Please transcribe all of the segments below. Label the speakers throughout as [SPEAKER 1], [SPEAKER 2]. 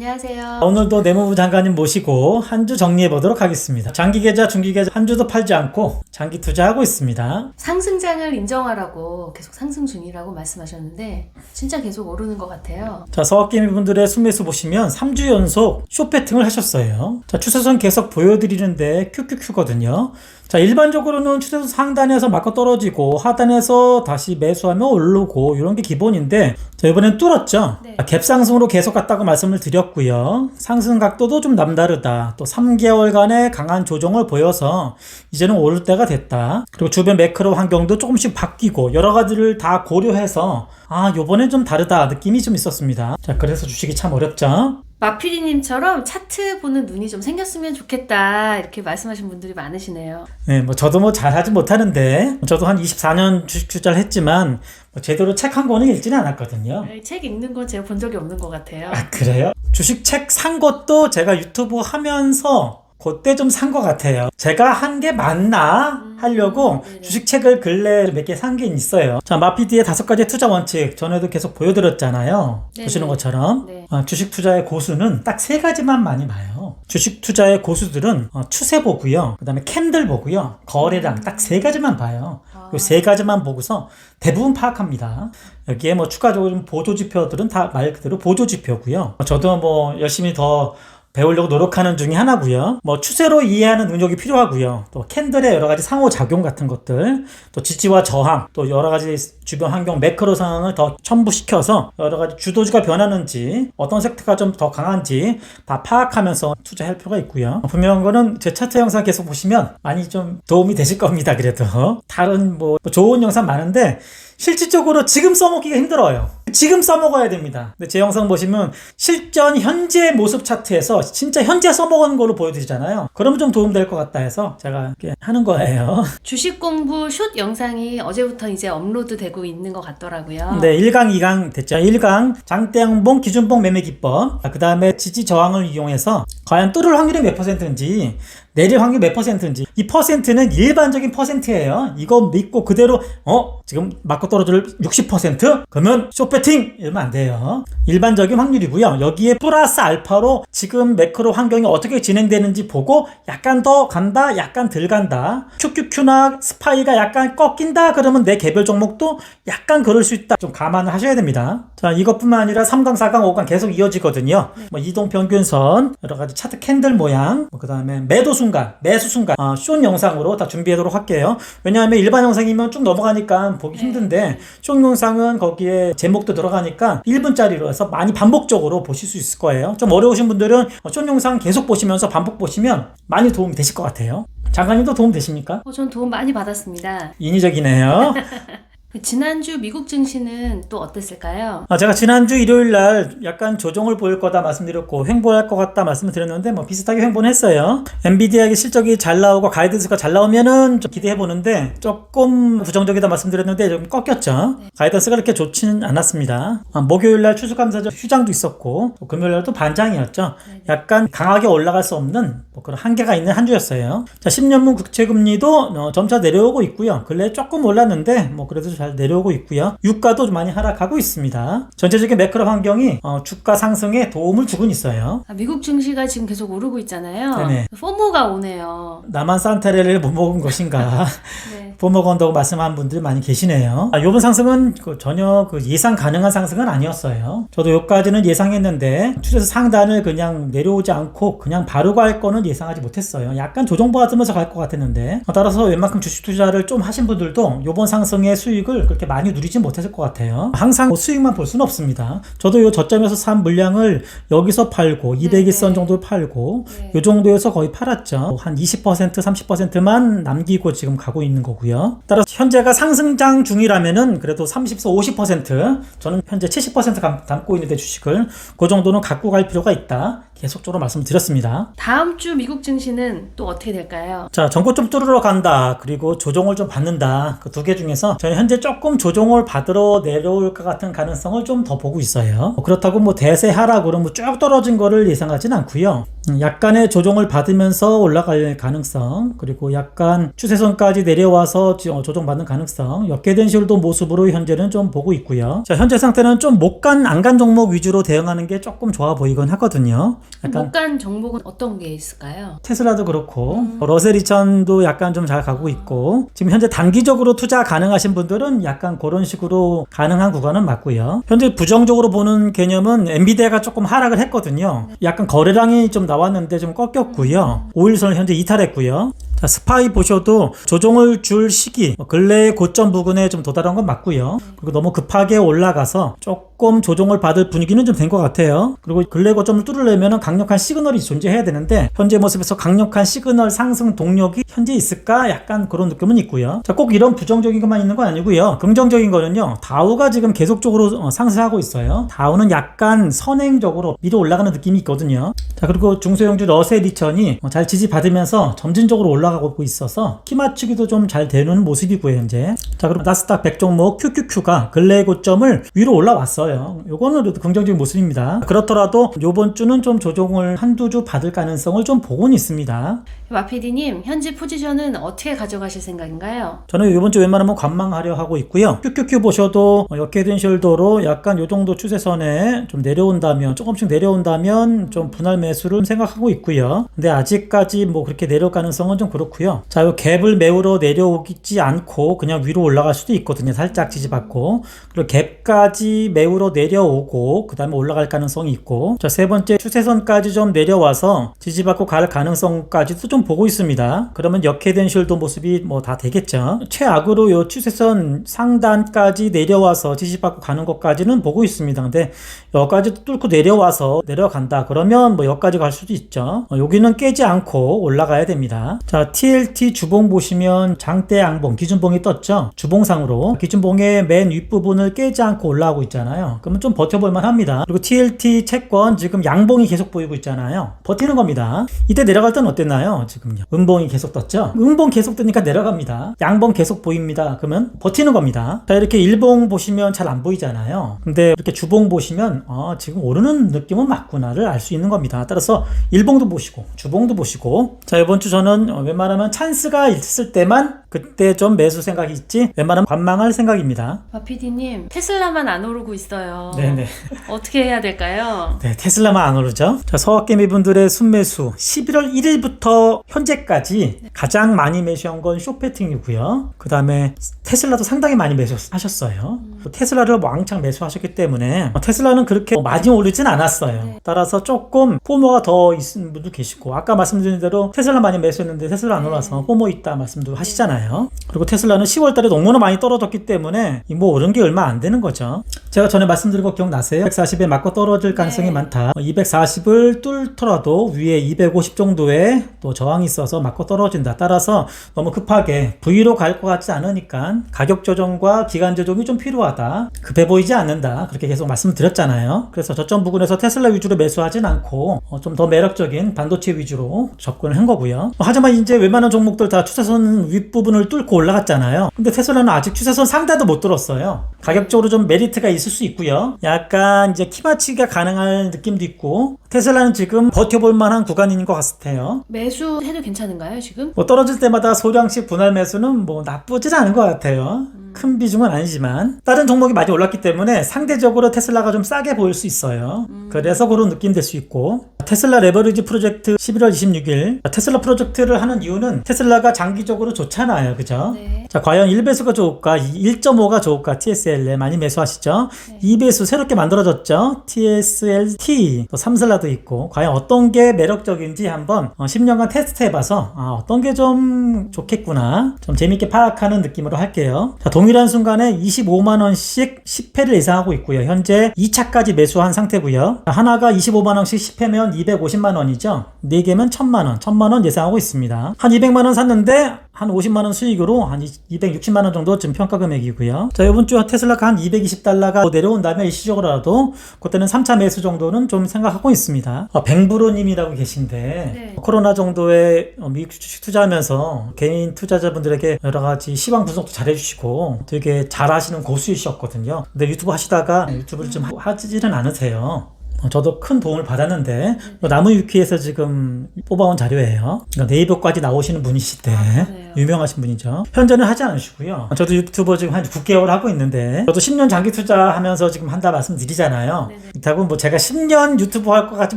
[SPEAKER 1] 안녕하세요.
[SPEAKER 2] 오늘도 내무부 장관님 모시고 한 주 정리해 보도록 하겠습니다. 장기 계좌, 중기 계좌 한 주도 팔지 않고 장기 투자하고 있습니다.
[SPEAKER 1] 상승장을 인정하라고 계속 상승 중이라고 말씀하셨는데 진짜 계속 오르는 것 같아요.
[SPEAKER 2] 자, 서학개미 분들의 순매수 보시면 3주 연속 쇼패팅을 하셨어요. 자, 추세선 계속 보여드리는데 QQQ거든요. 자, 일반적으로는 추세선 상단에서 맞고 떨어지고 하단에서 다시 매수하면 오르고 이런 게 기본인데 자, 이번엔 뚫었죠?
[SPEAKER 1] 네.
[SPEAKER 2] 아, 갭상승으로 계속 갔다고 말씀을 드렸고요. 상승 각도도 좀 남다르다. 또 3개월간의 강한 조정을 보여서 이제는 오를 때가 됐다. 그리고 주변 매크로 환경도 조금씩 바뀌고 여러 가지를 다 고려해서 아, 요번엔 좀 다르다 느낌이 좀 있었습니다. 자, 그래서 주식이 참 어렵죠?
[SPEAKER 1] 마피디님처럼 차트 보는 눈이 좀 생겼으면 좋겠다 이렇게 말씀하신 분들이 많으시네요.
[SPEAKER 2] 네, 뭐 저도 뭐 잘하지 못하는데 저도 한 24년 주식 투자를 했지만 뭐 제대로 책 한 권은 읽지는 않았거든요.
[SPEAKER 1] 책 읽는 건 제가 본 적이 없는 것 같아요.
[SPEAKER 2] 아, 그래요? 주식 책 산 것도 제가 유튜브 하면서 그때 좀 산 것 같아요. 제가 한 게 맞나 하려고
[SPEAKER 1] 네네.
[SPEAKER 2] 주식 책을 근래 몇 개 산 게 있어요. 자, 마피디의 다섯 가지 투자 원칙 전에도 계속 보여드렸잖아요.
[SPEAKER 1] 네네.
[SPEAKER 2] 보시는 것처럼
[SPEAKER 1] 네.
[SPEAKER 2] 아, 주식 투자의 고수는 딱 세 가지만 많이 봐요. 주식 투자의 고수들은 어, 추세 보고요. 그다음에 캔들 보고요. 거래량 딱세 가지만 봐요.
[SPEAKER 1] 아.
[SPEAKER 2] 요세 가지만 보고서 대부분 파악합니다. 여기에 뭐 추가적으로 좀 보조 지표들은 다 말 그대로 보조 지표고요. 저도 뭐 열심히 더 배우려고 노력하는 중에 하나고요. 뭐 추세로 이해하는 능력이 필요하고요. 또 캔들의 여러 가지 상호 작용 같은 것들, 또 지지와 저항, 또 여러 가지 주변 환경 매크로 상황을 더 첨부시켜서 여러 가지 주도주가 변하는지 어떤 섹터가 좀 더 강한지 다 파악하면서 투자할 필요가 있고요. 분명한 거는 제 차트 영상 계속 보시면 많이 좀 도움이 되실 겁니다. 그래도 다른 뭐 좋은 영상 많은데 실질적으로 지금 써먹기가 힘들어요. 지금 써먹어야 됩니다. 근데 제 영상 보시면 실전 현재 모습 차트에서 진짜 현재 써먹은 걸로 보여드리잖아요. 그러면 좀 도움될 것 같다 해서 제가 이렇게 하는 거예요.
[SPEAKER 1] 주식 공부 숏 영상이 어제부터 이제 업로드 되고 있는 것 같더라고요.
[SPEAKER 2] 네, 1강, 2강 됐죠. 1강 장대양봉 기준봉 매매 기법. 그 다음에 지지 저항을 이용해서 과연 뚫을 확률이 몇 퍼센트인지 내릴 확률 몇 퍼센트인지 이 퍼센트는 일반적인 퍼센트예요. 이거 믿고 그대로 어 지금 맞고 떨어질 60% 그러면 쇼배팅 이러면 안 돼요. 일반적인 확률이고요. 여기에 플러스 알파로 지금 매크로 환경이 어떻게 진행되는지 보고 약간 더 간다, 약간 덜 간다. QQQ나 스파이가 약간 꺾인다 그러면 내 개별 종목도 약간 그럴 수 있다. 좀 감안을 하셔야 됩니다. 자 이것뿐만 아니라 3강, 4강, 5강 계속 이어지거든요. 뭐 이동 평균선 여러 가지 차트 캔들 모양 그 다음에 매도 순 간, 매수 순간 어, 쇼 영상으로 다 준비하도록 할게요. 왜냐하면 일반 영상이면 쭉 넘어가니까 보기 힘든데 쇼 영상은 거기에 제목도 들어가니까 1분짜리로 해서 많이 반복적으로 보실 수 있을 거예요. 좀 어려우신 분들은 어, 쇼 영상 계속 보시면서 반복 보시면 많이 도움이 되실 것 같아요. 장관님도 도움 되십니까?
[SPEAKER 1] 어, 전 도움 많이 받았습니다.
[SPEAKER 2] 인위적이네요.
[SPEAKER 1] 지난주 미국 증시는 또 어땠을까요?
[SPEAKER 2] 아, 제가 지난주 일요일 날 약간 조정을 보일 거다 말씀드렸고 횡보할 것 같다 말씀을 드렸는데 뭐 비슷하게 횡보는 했어요. 엔비디아의 실적이 잘 나오고 가이던스가 잘 나오면은 좀 기대해 보는데 조금 부정적이다 말씀드렸는데 좀 꺾였죠. 가이던스가 그렇게 좋지는 않았습니다. 아, 목요일 날 추수감사절 휴장도 있었고 또 금요일 날도 반장이었죠. 약간 강하게 올라갈 수 없는 뭐 그런 한계가 있는 한 주였어요. 자, 10년물 국채 금리도 어, 점차 내려오고 있고요. 근래 조금 올랐는데 뭐 그래도 잘 내려오고 있고요. 유가도 좀 많이 하락하고 있습니다. 전체적인 매크로 환경이 어, 주가 상승에 도움을 주고 있어요.
[SPEAKER 1] 아, 미국 증시가 지금 계속 오르고 있잖아요.
[SPEAKER 2] 네네.
[SPEAKER 1] 포모가 오네요.
[SPEAKER 2] 나만 산타레를 못 먹은 것인가?
[SPEAKER 1] 네.
[SPEAKER 2] 못 먹은다고 말씀한 분들 많이 계시네요. 아, 요번 상승은 그 전혀 그 예상 가능한 상승은 아니었어요. 저도 여기까지는 예상했는데 추세에서 상단을 그냥 내려오지 않고 그냥 바로 갈 거는 예상하지 못했어요. 약간 조정받으면서 갈 것 같았는데 어, 따라서 웬만큼 주식 투자를 좀 하신 분들도 요번 상승의 수익을 그렇게 많이 누리진 못했을 것 같아요. 항상 뭐 수익만 볼 수는 없습니다. 저도 요 저점에서 산 물량을 여기서 팔고 200일선 정도 팔고
[SPEAKER 1] 네.
[SPEAKER 2] 요 정도에서 거의 팔았죠. 한 20% 30%만 남기고 지금 가고 있는 거고요. 따라서 현재가 상승장 중이라면은 그래도 30에서 50% 저는 현재 70% 감- 담고 있는데 주식을 그 정도는 갖고 갈 필요가 있다. 계속적으로 말씀드렸습니다.
[SPEAKER 1] 다음 주 미국 증시는 또 어떻게 될까요?
[SPEAKER 2] 자, 전고 좀 뚫으러 간다. 그리고 조정을 좀 받는다. 그 두 개 중에서 저는 현재 조금 조정을 받으러 내려올 것 같은 가능성을 좀 더 보고 있어요. 뭐 그렇다고 뭐 대세 하락 그러면 쭉 떨어진 거를 예상하진 않고요. 음, 약간의 조정을 받으면서 올라갈 가능성 그리고 약간 추세선까지 내려와서 지- 어, 조정받는 가능성 역계된실도 모습으로 현재는 좀 보고 있고요. 자 현재 상태는 좀 못 간 안 간 종목 위주로 대응하는 게 조금 좋아 보이긴 하거든요. 약간
[SPEAKER 1] 못간 종목은 어떤 게 있을까요?
[SPEAKER 2] 테슬라도 그렇고 러셀 2000도 약간 좀 잘 가고 있고 지금 현재 단기적으로 투자 가능하신 분들은 약간 그런 식으로 가능한 구간은 맞고요. 현재 부정적으로 보는 개념은 엔비디아가 조금 하락을 했거든요. 약간 거래량이 좀 나 왔는데 좀 꺾였고요. 5일선을 현재 이탈했고요. 자, 스파이 보셔도 조정을 줄 시기, 뭐 근래의 고점 부근에 좀 도달한 건 맞고요. 그리고 너무 급하게 올라가서 조금 조정을 받을 분위기는 좀 된 것 같아요. 그리고 근래 고점을 뚫으려면 강력한 시그널이 존재해야 되는데 현재 모습에서 강력한 시그널 상승 동력이 현재 있을까? 약간 그런 느낌은 있고요. 자, 꼭 이런 부정적인 것만 있는 건 아니고요. 긍정적인 거는요. 다우가 지금 계속적으로 어, 상승하고 있어요. 다우는 약간 선행적으로 위로 올라가는 느낌이 있거든요. 자, 그리고 중소형주 러셀 2000이 어, 잘 지지받으면서 점진적으로 올라가고 있어서 키 맞추기도 좀 잘 되는 모습이고요, 현재. 자, 그리고 나스닥 100 종목 QQQ가 근래 고점을 위로 올라왔어요. 요거는 그래도 긍정적인 모습입니다. 그렇더라도 요번 주는 좀 조정을 한두 주 받을 가능성을 좀 보고는 있습니다.
[SPEAKER 1] 마피디님 현재 포지션은 어떻게 가져가실 생각인가요?
[SPEAKER 2] 저는 이번 주 웬만하면 관망하려 하고 있고요. QQQ 보셔도 역해된 숄더로 약간 요 정도 추세선에 좀 내려온다면 조금씩 내려온다면 좀 분할 매수를 생각하고 있고요. 근데 아직까지 뭐 그렇게 내려올 가능성은 좀 그렇고요. 자, 요 갭을 메우러 내려오지 않고 그냥 위로 올라갈 수도 있거든요. 살짝 지지받고 그리고 갭까지 메우 러 내려오고 그 다음에 올라갈 가능성이 있고 자, 세 번째 추세선까지 좀 내려와서 지지받고 갈 가능성까지도 좀 보고 있습니다. 그러면 역해된 숄더 모습이 뭐 다 되겠죠. 최악으로 요 추세선 상단까지 내려와서 지지받고 가는 것까지는 보고 있습니다. 근데 여기까지 뚫고 내려와서 내려간다. 그러면 뭐 여기까지 갈 수도 있죠. 어, 여기는 깨지 않고 올라가야 됩니다. 자, TLT 주봉 보시면 장대 양봉, 기준봉이 떴죠. 주봉상으로 기준봉의 맨 윗부분을 깨지 않고 올라오고 있잖아요. 그러면 좀 버텨볼만 합니다. 그리고 TLT 채권 지금 양봉이 계속 보이고 있잖아요. 버티는 겁니다. 이때 내려갈 때는 어땠나요? 지금요. 음봉이 계속 떴죠. 음봉 계속 뜨니까 내려갑니다. 양봉 계속 보입니다. 그러면 버티는 겁니다. 자, 이렇게 일봉 보시면 잘 안 보이잖아요. 근데 이렇게 주봉 보시면 어, 지금 오르는 느낌은 맞구나를 알 수 있는 겁니다. 따라서 일봉도 보시고 주봉도 보시고 자 이번 주 저는 어, 웬만하면 찬스가 있을 때만 그때 좀 매수 생각이 있지 웬만하면 관망할 생각입니다.
[SPEAKER 1] 마피디님 테슬라만 안 오르고 있어요.
[SPEAKER 2] 네네.
[SPEAKER 1] 어떻게 해야 될까요?
[SPEAKER 2] 네, 테슬라만 안 오르죠. 자, 서학개미 분들의 순매수 11월 1일부터 현재까지 가장 많이 매수한 건 쇼패팅이고요. 그 다음에 테슬라도 상당히 많이 매수하셨어요. 또 테슬라를 왕창 매수하셨기 때문에 어, 테슬라는 그렇게 많이 오르진 않았어요. 따라서 조금 포모가 더 있는 분도 계시고 아까 말씀드린 대로 테슬라 많이 매수했는데 테슬라 안 올라서 포모 있다 말씀도 하시잖아요. 그리고 테슬라는 10월 달에 너무나 많이 떨어졌기 때문에 이뭐 오른 게 얼마 안 되는 거죠. 제가 전에 말씀드린 거 기억나세요? 140에 맞고 떨어질 가능성이
[SPEAKER 1] 네.
[SPEAKER 2] 많다. 240을 뚫더라도 위에 250 정도의 또 저항이 있어서 맞고 떨어진다. 따라서 너무 급하게 V로 갈 것 같지 않으니까 가격 조정과 기간 조정이 좀 필요하다. 급해 보이지 않는다. 그렇게 계속 말씀드렸잖아요. 그래서 저점 부근에서 테슬라 위주로 매수하진 않고 어, 좀더 매력적인 반도체 위주로 접근을 한 거고요. 하지만 이제 웬만한 종목들 다 추세선 윗부분 을 뚫고 올라갔잖아요. 근데 테슬라는 아직 추세선 상단도 못 뚫었어요. 가격적으로 좀 메리트가 있을 수 있고요. 약간 이제 키마치기가 가능할 느낌도 있고 테슬라는 지금 버텨볼 만한 구간인 것 같아요.
[SPEAKER 1] 매수해도 괜찮은가요 지금?
[SPEAKER 2] 뭐 떨어질 때마다 소량씩 분할 매수는 뭐 나쁘진 않은 것 같아요. 큰 비중은 아니지만 다른 종목이 많이 올랐기 때문에 상대적으로 테슬라가 좀 싸게 보일 수 있어요. 그래서 그런 느낌 될 수 있고 테슬라 레버리지 프로젝트 11월 26일 테슬라 프로젝트를 하는 이유는 테슬라가 장기적으로 좋잖아요. 그죠?
[SPEAKER 1] 네.
[SPEAKER 2] 자, 과연 1배수가 좋을까? 1.5가 좋을까? TSL에 많이 매수하시죠? 2배수 새롭게 만들어졌죠? TSLT, 또 삼슬라도 있고, 과연 어떤 게 매력적인지 한번 어, 10년간 테스트 해 봐서, 아, 어떤 게 좀 좋겠구나. 좀 재밌게 파악하는 느낌으로 할게요. 자, 동 일한 순간에 25만원씩 10회를 예상하고 있고요. 현재 2차까지 매수한 상태고요. 하나가 25만원씩 10회면 250만원이죠. 4개면 1000만원, 1000만원 예상하고 있습니다. 한 200만원 샀는데, 한 50만원 수익으로 한 260만원 정도 지금 평가 금액이고요. 자, 이번 주 테슬라가 한 220달러가 내려온다면 일시적으로라도 그때는 3차 매수 정도는 좀 생각하고 있습니다. 어, 뱅브로님이라고 계신데
[SPEAKER 1] 네.
[SPEAKER 2] 코로나 정도의 어, 미국 주식 투자하면서 개인 투자자분들에게 여러 가지 시황 분석도 잘해주시고 되게 잘하시는 고수이셨거든요. 근데 유튜브 하시다가 유튜브를 좀 하지는 않으세요. 어, 저도 큰 도움을 받았는데 나무 위키에서 지금 뽑아온 자료예요. 그러니까 네이버까지 나오시는 분이시대.
[SPEAKER 1] 아, 그래요?
[SPEAKER 2] 유명하신 분이죠. 현재는 하지 않으시고요. 저도 유튜버 지금 한 9개월 하고 있는데 저도 10년 장기 투자하면서 지금 한다 말씀드리잖아요. 그렇다고 뭐 제가 10년 유튜브 할 것 같지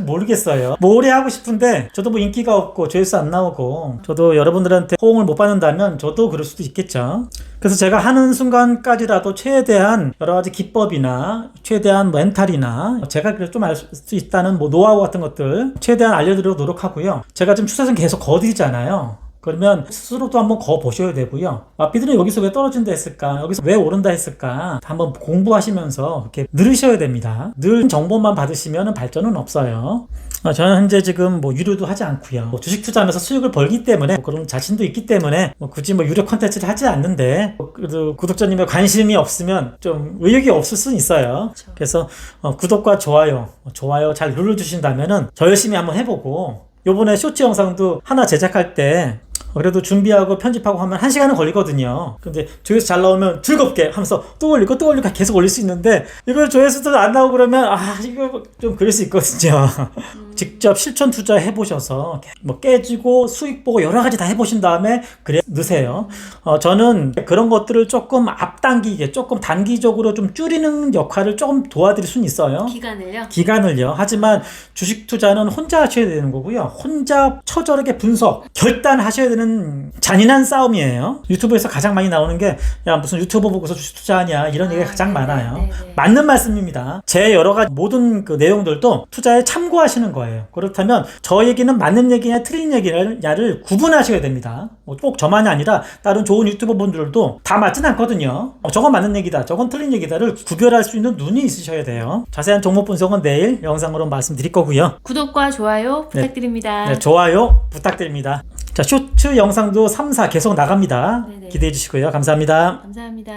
[SPEAKER 2] 모르겠어요. 뭐 오래 하고 싶은데 저도 뭐 인기가 없고 조회수 안 나오고 저도 여러분들한테 호응을 못 받는다면 저도 그럴 수도 있겠죠. 그래서 제가 하는 순간까지라도 최대한 여러 가지 기법이나 최대한 멘탈이나 제가 그래도 좀 알 수 있다는 뭐 노하우 같은 것들 최대한 알려드리려고 노력하고요. 제가 지금 추세선 계속 거들이잖아요. 그러면 스스로도 한번 거 보셔야 되고요. 아, 비들은 여기서 왜 떨어진다 했을까? 여기서 왜 오른다 했을까? 한번 공부하시면서 이렇게 늘으셔야 됩니다. 늘 정보만 받으시면 발전은 없어요. 어, 저는 현재 지금 뭐 유료도 하지 않고요. 뭐 주식 투자하면서 수익을 벌기 때문에 뭐 그런 자신도 있기 때문에 뭐 굳이 뭐 유료 컨텐츠를 하지 않는데 뭐 그래도 구독자님의 관심이 없으면 좀 의욕이 없을 수는 있어요.
[SPEAKER 1] 그렇죠.
[SPEAKER 2] 그래서 어, 구독과 좋아요, 좋아요 잘 눌러주신다면은 저 열심히 한번 해보고 요번에 쇼츠 영상도 하나 제작할 때 그래도 준비하고 편집하고 하면 한 시간은 걸리거든요. 근데 조회수 잘 나오면 즐겁게 하면서 또 올리고 또 올리고 계속 올릴 수 있는데 이걸 조회수도 안 나오고 그러면 아 이거 좀 그럴 수 있거든요. 직접 실천 투자 해보셔서 뭐 깨지고 수익 보고 여러 가지 다 해보신 다음에 그래 넣으세요. 어, 저는 그런 것들을 조금 앞당기게 조금 단기적으로 좀 줄이는 역할을 조금 도와드릴 수는 있어요.
[SPEAKER 1] 기간을요?
[SPEAKER 2] 기간을요. 하지만 주식 투자는 혼자 하셔야 되는 거고요. 혼자 처절하게 분석, 결단하셔야 되는 잔인한 싸움이에요. 유튜브에서 가장 많이 나오는 게, 야, 무슨 유튜버 보고서 주식 투자하냐, 이런 얘기가
[SPEAKER 1] 아,
[SPEAKER 2] 가장
[SPEAKER 1] 네네,
[SPEAKER 2] 많아요.
[SPEAKER 1] 네네.
[SPEAKER 2] 맞는 말씀입니다. 제 여러 가지 모든 그 내용들도 투자에 참고하시는 거예요. 그렇다면 저 얘기는 맞는 얘기냐 틀린 얘기냐를 구분하셔야 됩니다. 뭐꼭 저만이 아니라 다른 좋은 유튜버 분들도 다 맞진 않거든요. 어, 저건 맞는 얘기다, 저건 틀린 얘기다를 구별할 수 있는 눈이 있으셔야 돼요. 자세한 종목 분석은 내일 영상으로 말씀드릴 거고요.
[SPEAKER 1] 구독과 좋아요 부탁드립니다.
[SPEAKER 2] 네, 좋아요 부탁드립니다. 자, 쇼츠 영상도 3, 4 계속 나갑니다.
[SPEAKER 1] 네네.
[SPEAKER 2] 기대해 주시고요. 감사합니다.
[SPEAKER 1] 감사합니다.